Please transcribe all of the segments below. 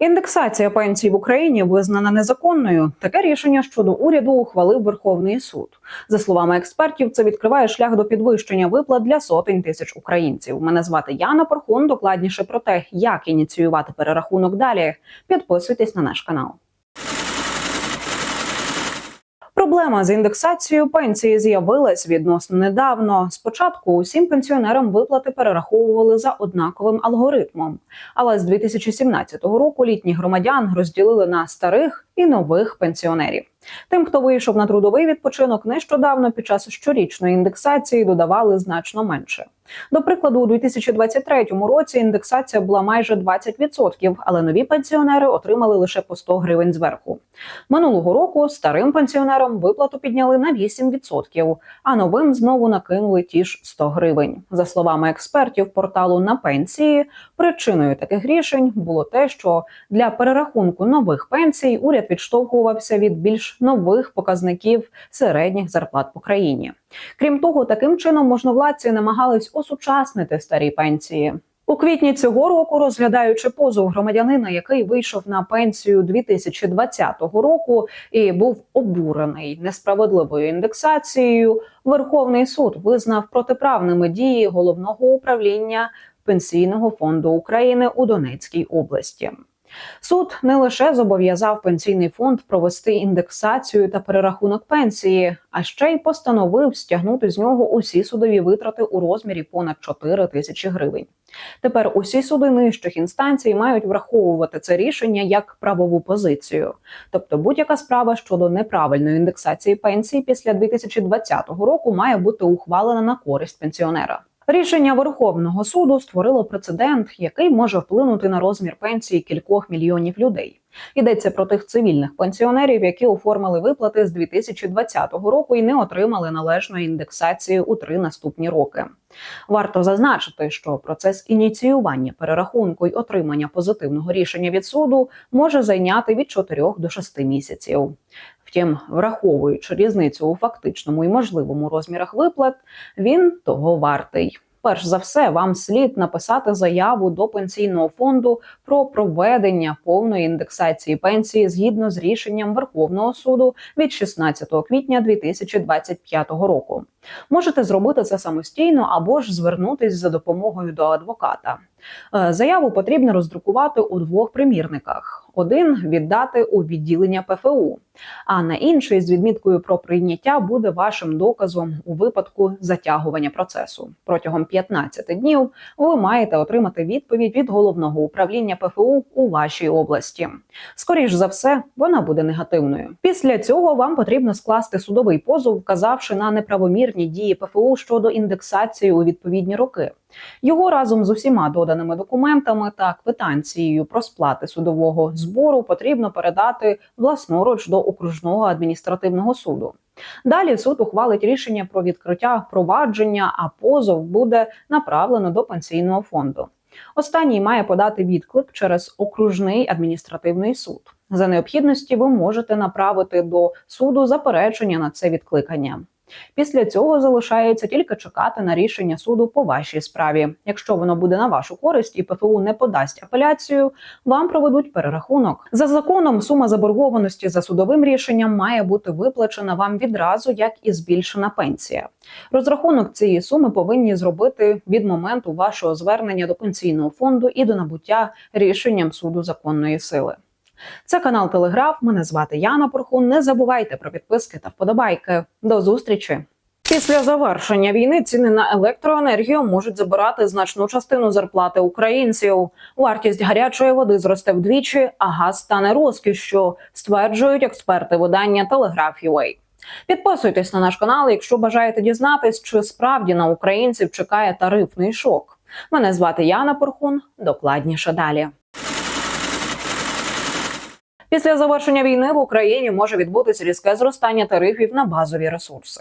Індексація пенсій в Україні визнана незаконною. Таке рішення щодо уряду ухвалив Верховний суд. За словами експертів, це відкриває шлях до підвищення виплат для сотень тисяч українців. Мене звати Яна Порхун. Докладніше про те, як ініціювати перерахунок далі. Підписуйтесь на наш канал. Проблема з індексацією пенсії з'явилась відносно недавно. Спочатку усім пенсіонерам виплати перераховували за однаковим алгоритмом. Але з 2017 року літніх громадян розділили на старих і нових пенсіонерів. Тим, хто вийшов на трудовий відпочинок, нещодавно під час щорічної індексації додавали значно менше. До прикладу, у 2023 році індексація була майже 20%, але нові пенсіонери отримали лише по 100 гривень зверху. Минулого року старим пенсіонерам виплату підняли на 8%, а новим знову накинули ті ж 100 гривень. За словами експертів порталу на пенсії, причиною таких рішень було те, що для перерахунку нових пенсій уряд відштовхувався від більш нових показників середніх зарплат по країні. Крім того, таким чином можновладці намагались осучаснити старі пенсії. У квітні цього року, розглядаючи позов громадянина, який вийшов на пенсію 2020 року і був обурений несправедливою індексацією, Верховний суд визнав протиправними дії головного управління пенсійного фонду України у Донецькій області. Суд не лише зобов'язав пенсійний фонд провести індексацію та перерахунок пенсії, а ще й постановив стягнути з нього усі судові витрати у розмірі понад 4 тисячі гривень. Тепер усі суди нижчих інстанцій мають враховувати це рішення як правову позицію. Тобто, будь-яка справа щодо неправильної індексації пенсії після 2020 року має бути ухвалена на користь пенсіонера. Рішення Верховного суду створило прецедент, який може вплинути на розмір пенсії кількох мільйонів людей. Йдеться про тих цивільних пенсіонерів, які оформили виплати з 2020 року і не отримали належної індексації у три наступні роки. Варто зазначити, що процес ініціювання перерахунку й отримання позитивного рішення від суду може зайняти від 4 до 6 місяців. Втім, враховуючи різницю у фактичному і можливому розмірах виплат, він того вартий. Перш за все, вам слід написати заяву до пенсійного фонду про проведення повної індексації пенсії згідно з рішенням Верховного суду від 16 квітня 2025 року. Можете зробити це самостійно або ж звернутись за допомогою до адвоката. Е, заяву потрібно роздрукувати у двох примірниках: один віддати у відділення ПФУ, а на інший з відміткою про прийняття буде вашим доказом у випадку затягування процесу. Протягом 15 днів ви маєте отримати відповідь від головного управління ПФУ у вашій області. Скоріш за все, вона буде негативною. Після цього вам потрібно скласти судовий позов, вказавши на неправомірні дії ПФУ щодо індексації у відповідні роки. Його разом з усіма доданими документами та квитанцією про сплати судового збору потрібно передати власноруч до окружного адміністративного суду. Далі суд ухвалить рішення про відкриття провадження, а позов буде направлено до пенсійного фонду. Останній має подати відклик через окружний адміністративний суд. За необхідності ви можете направити до суду заперечення на це відкликання. Після цього залишається тільки чекати на рішення суду по вашій справі. Якщо воно буде на вашу користь і ПФУ не подасть апеляцію, вам проведуть перерахунок. За законом сума заборгованості за судовим рішенням має бути виплачена вам відразу, як і збільшена пенсія. Розрахунок цієї суми повинні зробити від моменту вашого звернення до пенсійного фонду і до набуття рішенням суду законної сили. Це канал Телеграф. Мене звати Яна Порхун. Не забувайте про підписки та вподобайки. До зустрічі. Після завершення війни ціни на електроенергію можуть забирати значну частину зарплати українців. Вартість гарячої води зросте вдвічі, а газ стане розкішшю, стверджують експерти видання Телеграф.UA. Підписуйтесь на наш канал, якщо бажаєте дізнатись, чи справді на українців чекає тарифний шок. Мене звати Яна Порхун. Докладніше далі. Після завершення війни в Україні може відбутися різке зростання тарифів на базові ресурси.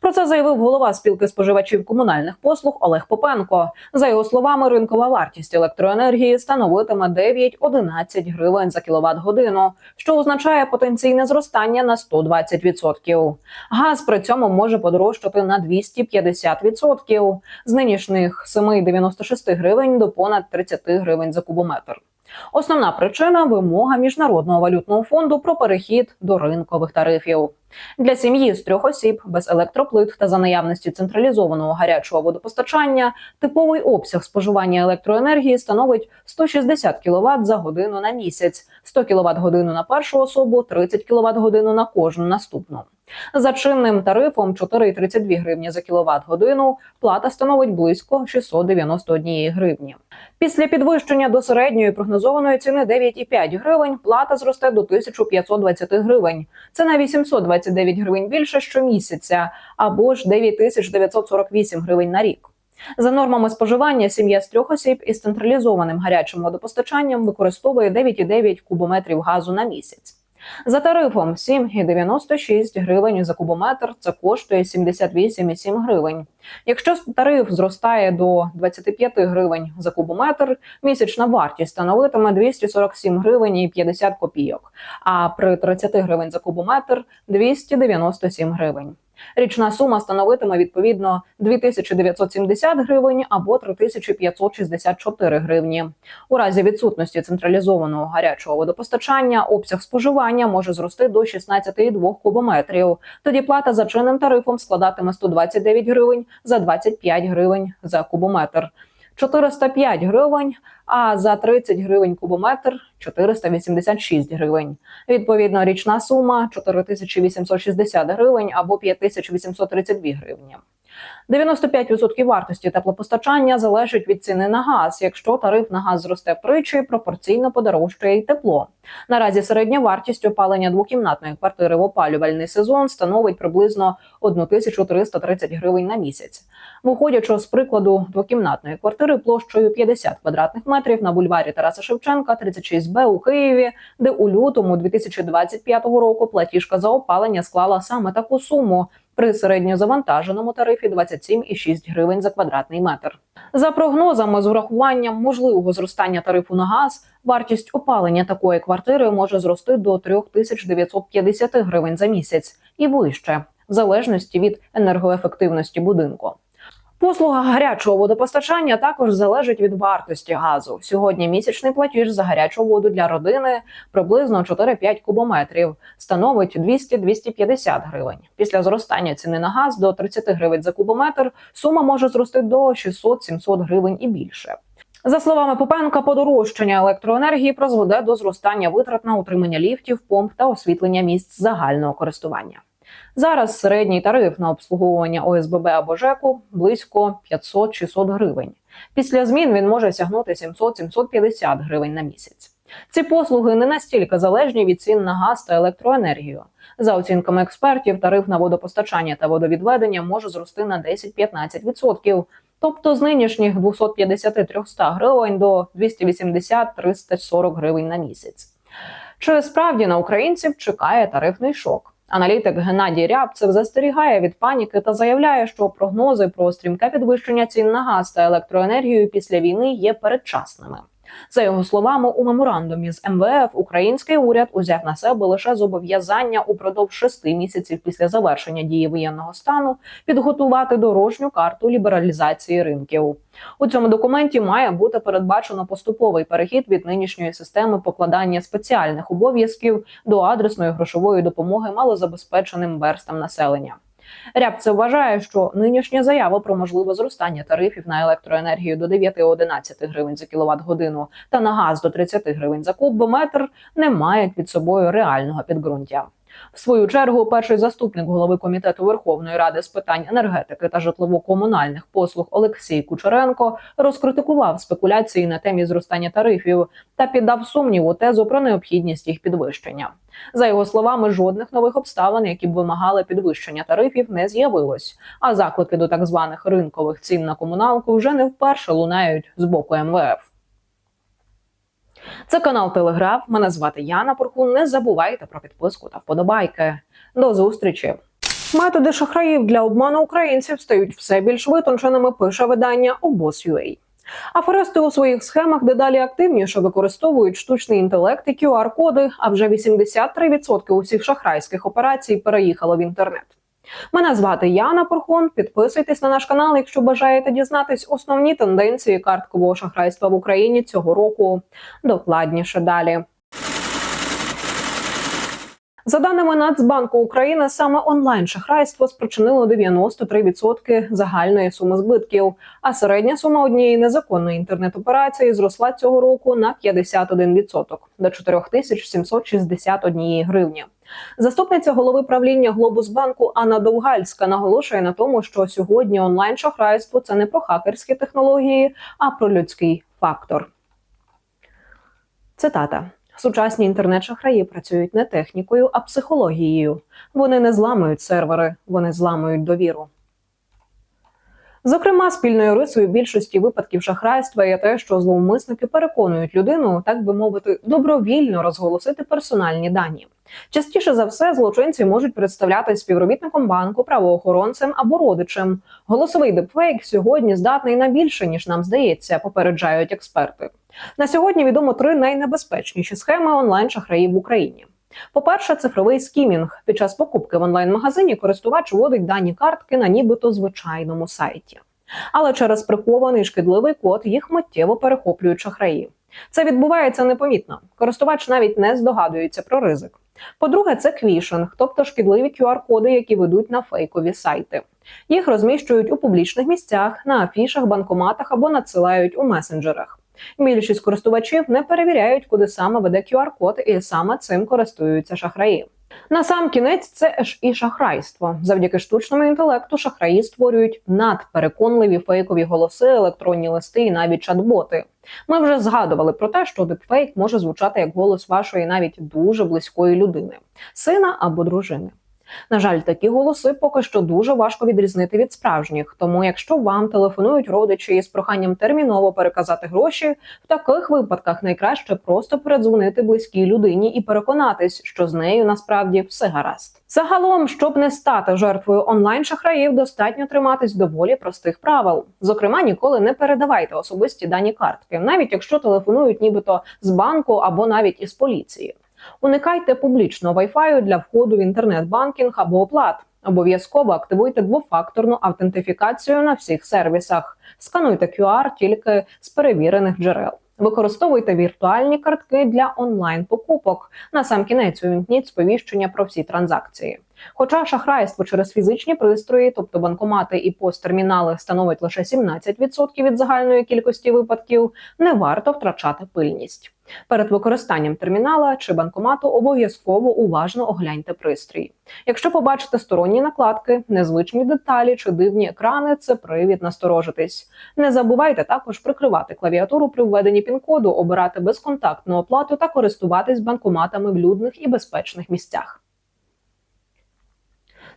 Про це заявив голова спілки споживачів комунальних послуг Олег Попенко. За його словами, ринкова вартість електроенергії становитиме 9-11 гривень за кіловат годину, що означає потенційне зростання на 120%. Газ при цьому може подорожчати на 250% з нинішніх 7,96 гривень до понад 30 гривень за кубометр. Основна причина вимога міжнародного валютного фонду про перехід до ринкових тарифів. Для сім'ї з трьох осіб без електроплит та за наявності централізованого гарячого водопостачання типовий обсяг споживання електроенергії становить 160 кВт за годину на місяць, 100 кВт годину на першу особу, 30 кВт годину на кожну наступну. За чинним тарифом 4,32 гривні за кіловат годину плата становить близько 691 гривні. Після підвищення до середньої прогнозованої ціни 9,5 гривень плата зросте до 1520 гривень. Це на 829 гривень більше щомісяця або ж 9948 гривень на рік. За нормами споживання сім'я з трьох осіб із централізованим гарячим водопостачанням використовує 9,9 кубометрів газу на місяць. За тарифом 7,96 гривень за кубометр це коштує 78,7 гривень. Якщо тариф зростає до 25 гривень за кубометр, місячна вартість становитиме 247 гривень і 50 копійок, а при 30 гривень за кубометр 297 гривень. Річна сума становитиме відповідно 2970 гривень або 3564 гривні. У разі відсутності централізованого гарячого водопостачання обсяг споживання може зрости до 16,2 кубометрів. Тоді плата за чинним тарифом складатиме 129 гривень за 25 гривень за кубометр. 405 гривень, а за 30 гривень кубометр 486 гривень. Відповідно, річна сума 4860 гривень або 5832 гривні. 95% вартості теплопостачання залежить від ціни на газ. Якщо тариф на газ зросте втричі, пропорційно подорожчає й тепло. Наразі середня вартість опалення двокімнатної квартири в опалювальний сезон становить приблизно 1330 гривень на місяць. Виходячи з прикладу двокімнатної квартири площею 50 квадратних метрів на бульварі Тараса Шевченка, 36Б у Києві, де у лютому 2025 року платіжка за опалення склала саме таку суму при середньозавантаженому тарифі 27,6 гривень за квадратний метр. За прогнозами, з урахуванням можливого зростання тарифу на газ, вартість опалення такої квартири може зрости до 3950 гривень за місяць і вище, в залежності від енергоефективності будинку. Послуга гарячого водопостачання також залежить від вартості газу. Сьогодні місячний платіж за гарячу воду для родини приблизно 4-5 кубометрів, становить 200-250 гривень. Після зростання ціни на газ до 30 гривень за кубометр сума може зрости до 600-700 гривень і більше. За словами Попенка, подорожчання електроенергії призведе до зростання витрат на утримання ліфтів, помп та освітлення місць загального користування. Зараз середній тариф на обслуговування ОСББ або ЖЕКу близько 500-600 гривень. Після змін він може сягнути 700-750 гривень на місяць. Ці послуги не настільки залежні від цін на газ та електроенергію. За оцінками експертів, тариф на водопостачання та водовідведення може зрости на 10-15%, тобто з нинішніх 250-300 гривень до 280-340 гривень на місяць. Чи справді на українців чекає тарифний шок? Аналітик Геннадій Рябцев застерігає від паніки та заявляє, що прогнози про стрімке підвищення цін на газ та електроенергію після війни є передчасними. За його словами, у меморандумі з МВФ український уряд узяв на себе лише зобов'язання упродовж шести місяців після завершення дії воєнного стану підготувати дорожню карту лібералізації ринків. У цьому документі має бути передбачено поступовий перехід від нинішньої системи покладання спеціальних обов'язків до адресної грошової допомоги малозабезпеченим верстам населення. Рябце вважає, що нинішня заява про можливе зростання тарифів на електроенергію до 9-11 гривень за кіловат годину та на газ до 30 гривень за кубометр не мають під собою реального підґрунтя. В свою чергу, перший заступник голови комітету Верховної Ради з питань енергетики та житлово-комунальних послуг Олексій Кучеренко розкритикував спекуляції на темі зростання тарифів та піддав сумніву тезу про необхідність їх підвищення. За його словами, жодних нових обставин, які б вимагали підвищення тарифів, не з'явилось. А заклики до так званих ринкових цін на комуналку вже не вперше лунають з боку МВФ. Це канал Телеграф. Мене звати Яна Порхун. Не забувайте про підписку та вподобайки. До зустрічі. Методи шахраїв для обману українців стають все більш витонченими. Пише видання обоз.ua. Аферисти у своїх схемах дедалі активніше використовують штучний інтелект і QR-коди. А вже 83% усіх шахрайських операцій переїхало в інтернет. Мене звати Яна Порхун. Підписуйтесь на наш канал, якщо бажаєте дізнатись основні тенденції карткового шахрайства в Україні цього року. Докладніше далі. За даними Нацбанку України, саме онлайн шахрайство спричинило 93% загальної суми збитків, а середня сума однієї незаконної інтернет-операції зросла цього року на 51% до 4761 гривні. Заступниця голови правління Глобусбанку Анна Довгальська наголошує на тому, що сьогодні онлайн шахрайство це не про хакерські технології, а про людський фактор. Цитата. Сучасні інтернет-шахраї працюють не технікою, а психологією. Вони не зламують сервери, вони зламують довіру. Зокрема, спільною рисою більшості випадків шахрайства є те, що зловмисники переконують людину, так би мовити, добровільно розголосити персональні дані. Частіше за все, злочинці можуть представляти співробітником банку, правоохоронцем або родичем. Голосовий депфейк сьогодні здатний на більше ніж нам здається, попереджають експерти. На сьогодні відомо три найнебезпечніші схеми онлайн-шахраїв в Україні. По-перше, цифровий скімінг. Під час покупки в онлайн-магазині користувач вводить дані картки на нібито звичайному сайті. Але через прихований шкідливий код їх миттєво перехоплюють шахраї. Це відбувається непомітно. Користувач навіть не здогадується про ризик. По-друге, це квішинг, тобто шкідливі QR-коди, які ведуть на фейкові сайти. Їх розміщують у публічних місцях, на афішах, банкоматах або надсилають у месенджерах. Більшість користувачів не перевіряють, куди саме веде QR-код, і саме цим користуються шахраї. На сам кінець це ж і шахрайство. Завдяки штучному інтелекту шахраї створюють надпереконливі фейкові голоси, електронні листи і навіть чат-боти. Ми вже згадували про те, що дипфейк може звучати як голос вашої навіть дуже близької людини, сина або дружини. На жаль, такі голоси поки що дуже важко відрізнити від справжніх. Тому, якщо вам телефонують родичі із проханням терміново переказати гроші, в таких випадках найкраще просто передзвонити близькій людині і переконатись, що з нею насправді все гаразд. Загалом, щоб не стати жертвою онлайн шахраїв, достатньо триматись доволі простих правил. Зокрема, ніколи не передавайте особисті дані картки, навіть якщо телефонують, нібито з банку або навіть із поліції. Уникайте публічного Wi-Fi для входу в інтернет-банкінг або оплат. Обов'язково активуйте двофакторну автентифікацію на всіх сервісах. Скануйте QR тільки з перевірених джерел. Використовуйте віртуальні картки для онлайн-покупок. На сам кінець увімкніть сповіщення про всі транзакції. Хоча шахрайство через фізичні пристрої, тобто банкомати і посттермінали, становить лише 17% від загальної кількості випадків, не варто втрачати пильність. Перед використанням термінала чи банкомату обов'язково уважно огляньте пристрій. Якщо побачите сторонні накладки, незвичні деталі чи дивні екрани, це привід насторожитись. Не забувайте також прикривати клавіатуру при введенні пін-коду, обирати безконтактну оплату та користуватись банкоматами в людних і безпечних місцях.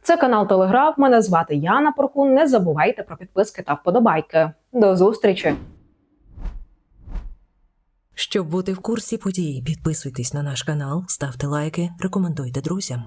Це канал Телеграф. Мене звати Яна Порхун. Не забувайте про підписки та вподобайки. До зустрічі! Щоб бути в курсі подій, підписуйтесь на наш канал, ставте лайки, рекомендуйте друзям.